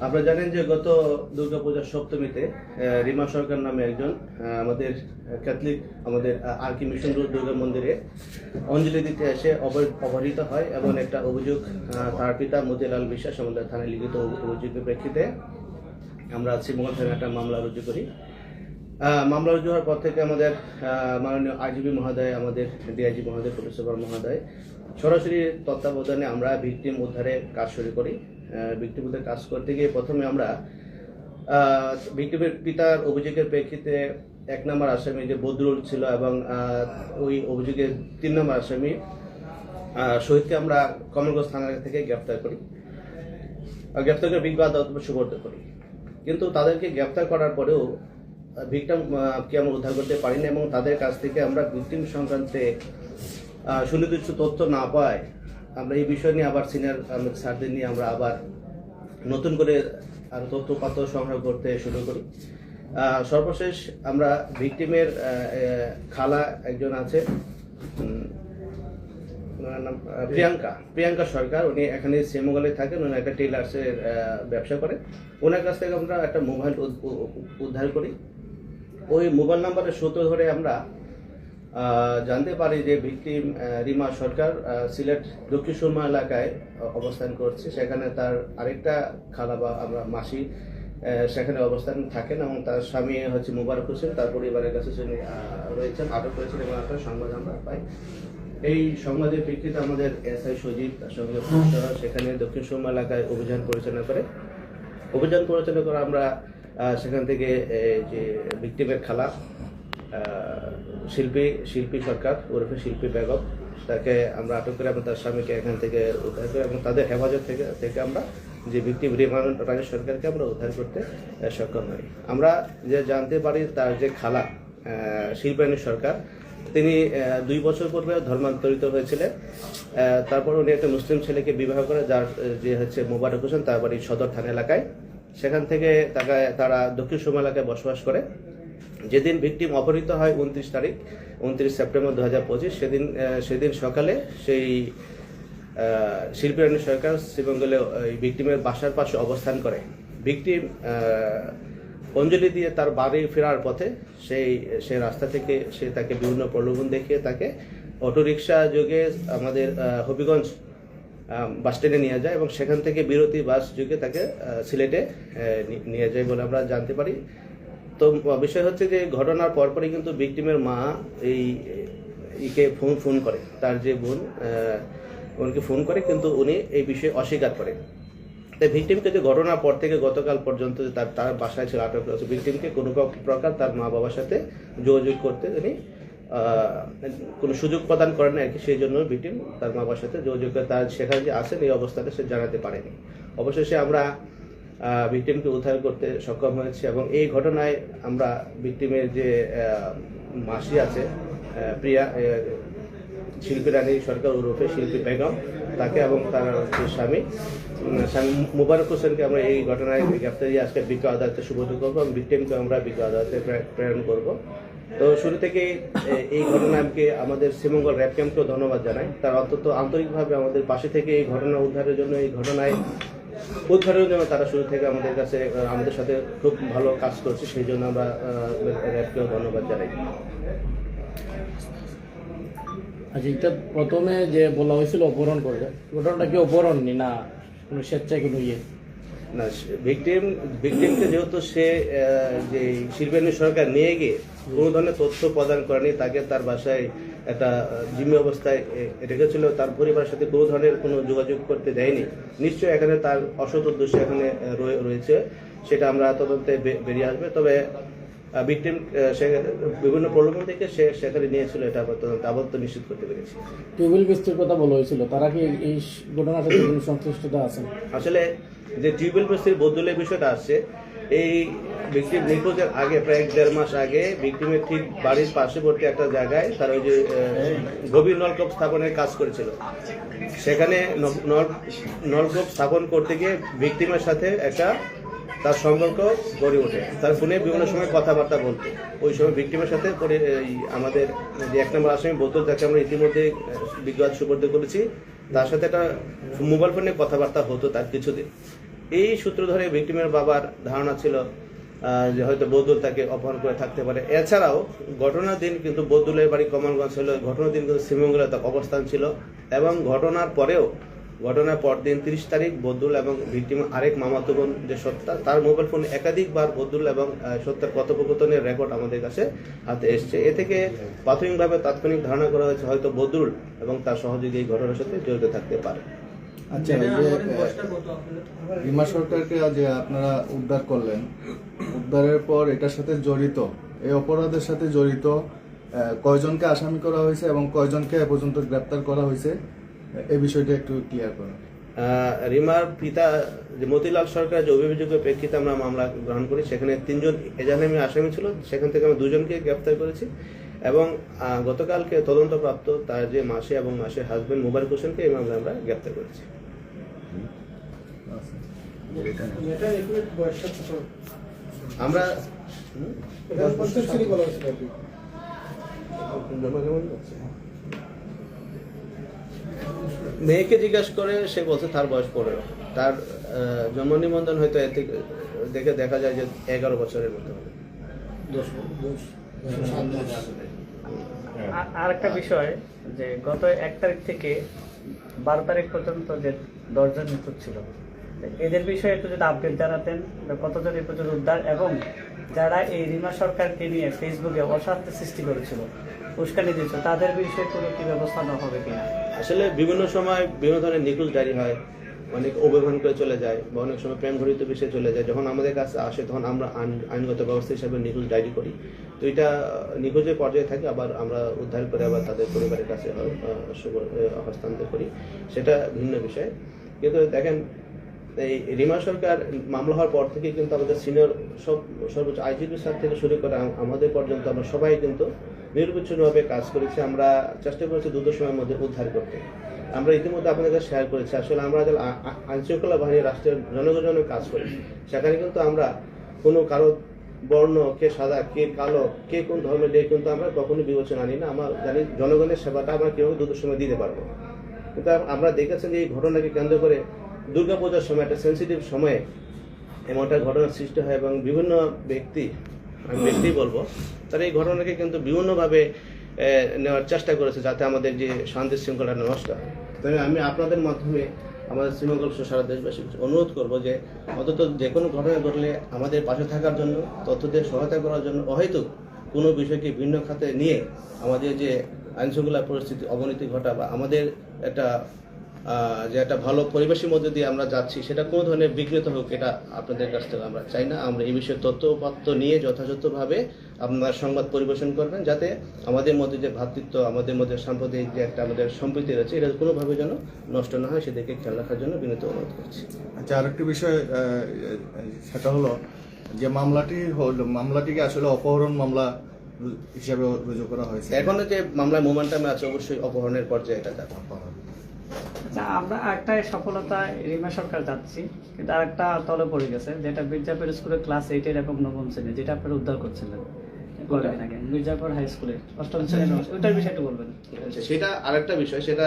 আপনারা জানেন যে গত দুর্গাপূজার সপ্তমীতে রিমা সরকার নামে একজন আমাদের ক্যাথলিক, আমাদের আর কি মিশন রোড দুর্গা মন্দিরে অঞ্জলি দিতে এসে অপহৃ- অপহৃত হয় এবং একটা অভিযোগ তার পিতা মতিলাল বিশ্বাস আমাদের থানায় লিখিত অভি- অভিযোগের প্রেক্ষিতে আমরা শ্রীমঙ্গল থানায় একটা মামলা রুজু করি। মামলা রুজু হওয়ার পর থেকে আমাদের মাননীয় আইজিবি মহোদয়, আমাদের ডিআইজি মহোদয় পুলিশ সুপার মহোদয় সরাসরি তত্ত্বাবধানে আমরা ভিকটিম উদ্ধারে কাজ শুরু করি। ভিকটিম উদ্ধারে কাজ করতে গিয়ে প্রথমে আমরা ভিকটিমের পিতার অভিযোগের প্রেক্ষিতে এক নম্বর আসামি যে বদরুল ছিল এবং ওই অভিযোগের তিন নম্বর আসামি শহীদকে আমরা কমলগঞ্জ থানা থেকে গ্রেপ্তার করি। গ্রেপ্তার করে বিজ্ঞ আদালত সুপর্দ করি। কিন্তু তাদেরকে গ্রেপ্তার করার পরেও ভিকটাম কে আমরা উদ্ধার করতে পারি না এবং তাদের কাছ থেকে আমরা ভিকটিম সংক্রান্তে সুনির্দিষ্ট তথ্য না পাই আমরা এই বিষয় নিয়ে আবার সিনিয়র স্যারদের নিয়ে আমরা আবার নতুন করে আরও তথ্যপাত্র সংগ্রহ করতে শুরু করি। সর্বশেষ আমরা ভিকটিমের খালা একজন আছে প্রিয়াঙ্কা প্রিয়াঙ্কা সরকার, উনি এখানে শ্রীমঙ্গলে থাকেন, উনি একটা টেলার্সের ব্যবসা করেন ওনার কাছ থেকে আমরা একটা মোবাইল উদ- উদ্ধার করি। ওই মোবাইল নাম্বারের সূত্র ধরে আমরা জানতে পারি যে ভিকটিম রিমা সরকার সিলেট দক্ষিণ সুরমা এলাকায় অবস্থান করছে। সেখানে তার আরেকটা খালা বা আমরা মাসি সেখানে অবস্থান থাকেন এবং তার স্বামী হচ্ছে মুবারক হোসেন, তার পরিবারের কাছে তিনি রয়েছেন, আটক করেছেন এবং একটা সংবাদ আমরা পাই। এই সংবাদের প্রেক্ষিতে আমাদের এসআই সজীব, তার সঙ্গে সেখানে দক্ষিণ সুরমা এলাকায় অভিযান পরিচালনা করে। অভিযান পরিচালনা করে আমরা সেখান থেকে যে ভিক্টিমের খালা শিল্পী শিল্পী সরকার, ওরফে শিল্পী বেগম, তাকে আমরা আটক করে এবং তার স্বামীকে এখান থেকে উদ্ধার করে এবং তাদের হেফাজত থেকে থেকে আমরা যে ভিক্টিম রিমান রাজেশ সরকারকে আমরা উদ্ধার করতে সক্ষম হই। আমরা যে জানতে পারি তার যে খালা শিল্পায়নী সরকার, তিনি দুই বছর পূর্বে ধর্মান্তরিত হয়েছিলেন। তারপর উনি একটা মুসলিম ছেলেকে বিবাহ করে, যার, যে হচ্ছে মোবারক হোসেন, তার বাড়ি সদর থানা এলাকায়। সেখান থেকে তাকে, তারা দক্ষিণ সুরমা এলাকায় বসবাস করে। যেদিন ভিকটিম অপহৃত হয় উনত্রিশ তারিখ, উনত্রিশ সেপ্টেম্বর দু হাজার পঁচিশ, সেদিন সেদিন সকালে সেই শিল্পীরানী সরকার শ্রীমঙ্গলে ভিকটিমের বাসার পাশে অবস্থান করে। ভিকটিম অঞ্জলি দিয়ে তার বাড়ি ফেরার পথে সেই, সে রাস্তা থেকে সে তাকে বিভিন্ন প্রলোভন দেখিয়ে তাকে অটোরিকশা যোগে আমাদের হবিগঞ্জ বাস স্ট্যান্ডে নিয়ে যায় এবং সেখান থেকে বিরতি বাস যোগে তাকে সিলেটে নিয়ে যায় বলে আমরা জানতে পারি। তো বিষয় হচ্ছে যে ঘটনার পরপরই কিন্তু ভিকটিমের মা এই ইকে ফোন ফোন করে। তার যে বোন উনকে ফোন করে, কিন্তু উনি এই বিষয়ে অস্বীকার করে। তাই ভিকটিমকে যে ঘটনার পর থেকে গতকাল পর্যন্ত তার তার বাসায় ছিল, আটক রয়েছে ভিকটিমকে কোনো প্রকার তার মা বাবার সাথে যোগাযোগ করতে তিনি কোনো সুযোগ প্রদান করেন না আর কি, সেই জন্য ভিকটিম তার মা বাবার সাথে যোগাযোগ করে, তার সেখানে যে আসেন, এই অবস্থাতে সে জানাতে পারেনি। অবশেষে আমরা ভিকটিমকে উদ্ধার করতে সক্ষম হয়েছি এবং এই ঘটনায় আমরা ভিকটিমের যে মাসি আছে প্রিয়া শিল্পী রানী সরকার ওরফে শিল্পী বেগম, তাকে এবং তার স্বামী স্বামী মুবারক হোসেনকে আমরা এই ঘটনায় গ্রেপ্তারি আজকে বিজ্ঞ আদালতে সুবোধ করব এবং ভিকটিমকে আমরা বিজ্ঞ আদালতে প্রেরণ করব। তো শুরু থেকে এই ঘটনাকে আমাদের শ্রীমঙ্গল র্যাব ক্যাম্পকেও ধন্যবাদ জানাই। তার অত্যন্ত আন্তরিকভাবে আমাদের পাশে থেকে এই ঘটনা উদ্ধারের জন্য এই ঘটনায় উদ্ধারের জন্য তারা শুরু থেকে আমাদের কাছে আমাদের সাথে খুব ভালো কাজ করছে, সেই জন্য আমরা র্যাবকেও ধন্যবাদ জানাই। আচ্ছা এটা প্রথমে যে বলা হয়েছিল অপহরণ করে ঘটনাটা কি অপহরণ না কোনো স্বেচ্ছায় কোনো ইয়ে? না ভিকটিম ভিকটিমকে যেহেতু সে যে শিল্পানী সরকার নিয়ে গিয়ে কোনো ধরনের তথ্য প্রদান করেনি তাকে তার বাসায় একটা জিম্মি অবস্থায় রেখেছিল তার পরিবারের সাথে কোনো ধরনের কোনো যোগাযোগ করতে দেয়নি। নিশ্চয়ই এখানে তার অসৎ উদ্দেশ্য এখানে রয়ে- রয়েছে সেটা আমরা তদন্তে বেরিয়ে আসবে। তবে ভিকটিম সে বিভিন্ন প্রলোভন থেকে সে সেখানে নিয়েছিল এটা আমরা তদন্ত আবদ্ধ নিশ্চিত করতে পেরেছি। টিউবওয়েল বৃষ্টির কথা বলা হয়েছিল তারা কি এই ঘটনার সাথে সংশ্লিষ্টতা আছেন আসলে যে টিউবওয়েল বস্তির বদলের বিষয়টা আসছে এই ভিকটিম নিখোঁজের আগে, প্রায় এক দেড় মাস আগে, ভিকটিমের ঠিক বাড়ির পার্শ্ববর্তী একটা জায়গায় তার ওই যে গভীর নলকূপ স্থাপনের কাজ করেছিল। সেখানে নলকূপ স্থাপন করতে গিয়ে ভিকটিমের সাথে একটা তার সম্পর্ক গড়ে ওঠে। তার ফোনে বিভিন্ন সময় কথাবার্তা বলতো। ওই সময় ভিকটিমের সাথে পরে আমাদের যে এক নম্বর আসামি বোতল তাকে আমরা ইতিমধ্যে বিজ্ঞান সুপর্দ করেছি, তার সাথে একটা মোবাইল ফোনে কথাবার্তা হতো তার কিছুদিন। এই সূত্র ধরে ভিক্টিমের বাবার ধারণা ছিল যে হয়তো বদুল তাকে অপহরণ করে থাকতে পারে। এছাড়াও ঘটনার দিন কিন্তু বদুলের বাড়ি কমলগঞ্জ ছিল ঘটনার দিন কিন্তু শ্রীমঙ্গলে তার অবস্থান ছিল এবং ঘটনার পরেও, ঘটনার পর দিন তিরিশ তারিখ বদুল এবং ভিক্টিম আরেক মামাতো বোন, যে সত্তা, তার মোবাইল ফোনে একাধিকবার বদুল এবং সত্যার কথোপকথনের রেকর্ড আমাদের কাছে হাতে এসছে। এ থেকে প্রাথমিকভাবে তাৎক্ষণিক ধারণা করা হয়েছে হয়তো বদুল এবং তার সহযোগী এই ঘটনার সাথে জড়িত থাকতে পারে। আচ্ছা রিমা সরকারকে যে আপনারা উদ্ধার করলেন। উদ্ধারের পর এটার সাথে জড়িত, এই অপরাধের সাথে জড়িত কয়জনকে আসামি করা হয়েছে এবং কয়জনকে এ পর্যন্ত গ্রেপ্তার করা হয়েছে? এই বিষয়টা একটু ক্লিয়ার করুন। রিমার পিতা যে মতিলাল সরকার যে অভিযোগের প্রেক্ষিতে আমরা মামলা গ্রহণ করি, সেখানে তিনজন এজাহারে আসামি ছিল, সেখান থেকে আমরা দুজনকে গ্রেপ্তার করেছি। এবং গতকালকে তদন্তপ্রাপ্ত তার যে মাসে এবং মাসের হাজবেন্ড মোবারক হোসেনকে এই মামলায় আমরা গ্রেপ্তার করেছি। আমরা মেয়েকে জিজ্ঞাসা করে সে বলছে তার বয়স পনেরো। তার জন্ম নিবন্ধন হয়তো থেকে দেখে দেখা যায় যে এগারো বছরের মতো হবে। আর- আর একটা বিষয় যে গত এক তারিখ থেকে বারো তারিখ পর্যন্ত যে দশজন নিখোঁজ ছিল এদের বিষয়ে একটু যদি আপডেট জানাতেন কতজন এ পর্যন্ত উদ্ধার এবং যারা এই রিমা সরকারকে নিয়ে ফেসবুকে অশান্তি সৃষ্টি করেছিল, উস্কানি দিয়েছিল, তাদের বিষয়ে কোনো কি ব্যবস্থা নেওয়া হবে কিনা? আসলে বিভিন্ন সময় বিভিন্ন ধরনের নিখোঁজ ডায়েরি হয়। অনেক অভিমান করে চলে যায় বা অনেক সময় প্রেম ঘটিত বিষয়ে চলে যায়। যখন আমাদের কাছে আসে, তখন আমরা আইন- আইনগত ব্যবস্থা হিসাবে নিখোঁজ ডায়েরি করি। তো এটা নিখোঁজের পর্যায়ে থাকে, আবার আমরা উদ্ধার করে আবার তাদের পরিবারের কাছে হস্তান্তর করি। সেটা ভিন্ন বিষয়। কিন্তু দেখেন, এই রিমা সরকার মামলা হওয়ার পর থেকে কিন্তু আমাদের সিনিয়র সব, সর্বোচ্চ আইজিপি স্যার থেকে শুরু করে আমাদের পর্যন্ত আমরা সবাই কিন্তু নির্বিচ্ছিন্নভাবে কাজ করেছি। আমরা চেষ্টা করেছি দ্রুত সময়ের মধ্যে উদ্ধার করতে। আমরা ইতিমধ্যে আপনাদের শেয়ার করেছি। আসলে আমরা আইনশৃঙ্খলা বাহিনী রাষ্ট্রের জনগণের কাজ করি, সেখানে কিন্তু আমরা কোনো কারও বর্ণ, কে সাদা, কে কালো, কে কোন ধর্মের দিয়ে কিন্তু আমরা কখনো বিবেচনা আনি না। আমরা জানি জনগণের সেবাটা আমরা কীভাবে দ্রুত সময় দিতে পারব। কিন্তু আমরা দেখেছেন যে এই ঘটনাকে কেন্দ্র করে দুর্গাপূজার সময় একটা সেন্সিটিভ সময়ে এমন একটা ঘটনার সৃষ্টি হয় এবং বিভিন্ন ব্যক্তি, আমি ব্যক্তি বলব, তারা এই ঘটনাকে কিন্তু বিভিন্নভাবে নেওয়ার চেষ্টা করেছে যাতে আমাদের যে শান্তি শৃঙ্খলা নষ্ট হয় তবে আমি আপনাদের মাধ্যমে আমাদের শ্রীমঙ্গল সারা দেশবাসী অনুরোধ করব যে অন্তত যে কোনো ঘটনা ঘটলে আমাদের পাশে থাকার জন্য, তথ্যদের সহায়তা করার জন্য অহেতুক কোনো বিষয়কে ভিন্ন খাতে নিয়ে আমাদের যে আইনশৃঙ্খলা পরিস্থিতি, অবনতি ঘটা বা আমাদের একটা যে একটা ভালো পরিবেশের মধ্যে দিয়ে আমরা যাচ্ছি সেটা কোনো ধরনের বিঘ্নিত হোক এটা আপনাদের কাছ থেকে আমরা চাই না। আমরা এই বিষয়ে তথ্য নিয়ে যথাযথভাবে আপনারা সংবাদ পরিবেশন করবেন যাতে আমাদের মধ্যে যে ভ্রাতৃত্ব আমাদের মধ্যে সাম্প্রদায়িক যে একটা আমাদের সম্প্রীতি রয়েছে এটা কোনোভাবে যেন নষ্ট না হয় সেদিকে খেয়াল রাখার জন্য বিনীত অনুরোধ করছি। আচ্ছা আরেকটি বিষয় সেটা হলো যে মামলাটি হলো মামলাটিকে আসলে অপহরণ মামলা হিসাবে রুজু করা হয়েছে। এখনও যে মামলায় মোমেন্টামে আছে অবশ্যই অপহরণের পর্যায়ে এটা যাবে। আচ্ছা আমরা একটা সফলতা রিমা সরকার যাচ্ছি কিন্তু আর একটা তলে পড়ে গেছে যেটা মির্জাপুর স্কুলের ক্লাস এইটের এবং নবম শ্রেণি যেটা আপনারা উদ্ধার করছিলেন মির্জাপুর হাই স্কুলে অষ্টম শ্রেণি ওইটার বিষয়টা বলবেন। সেটা আরেকটা বিষয় সেটা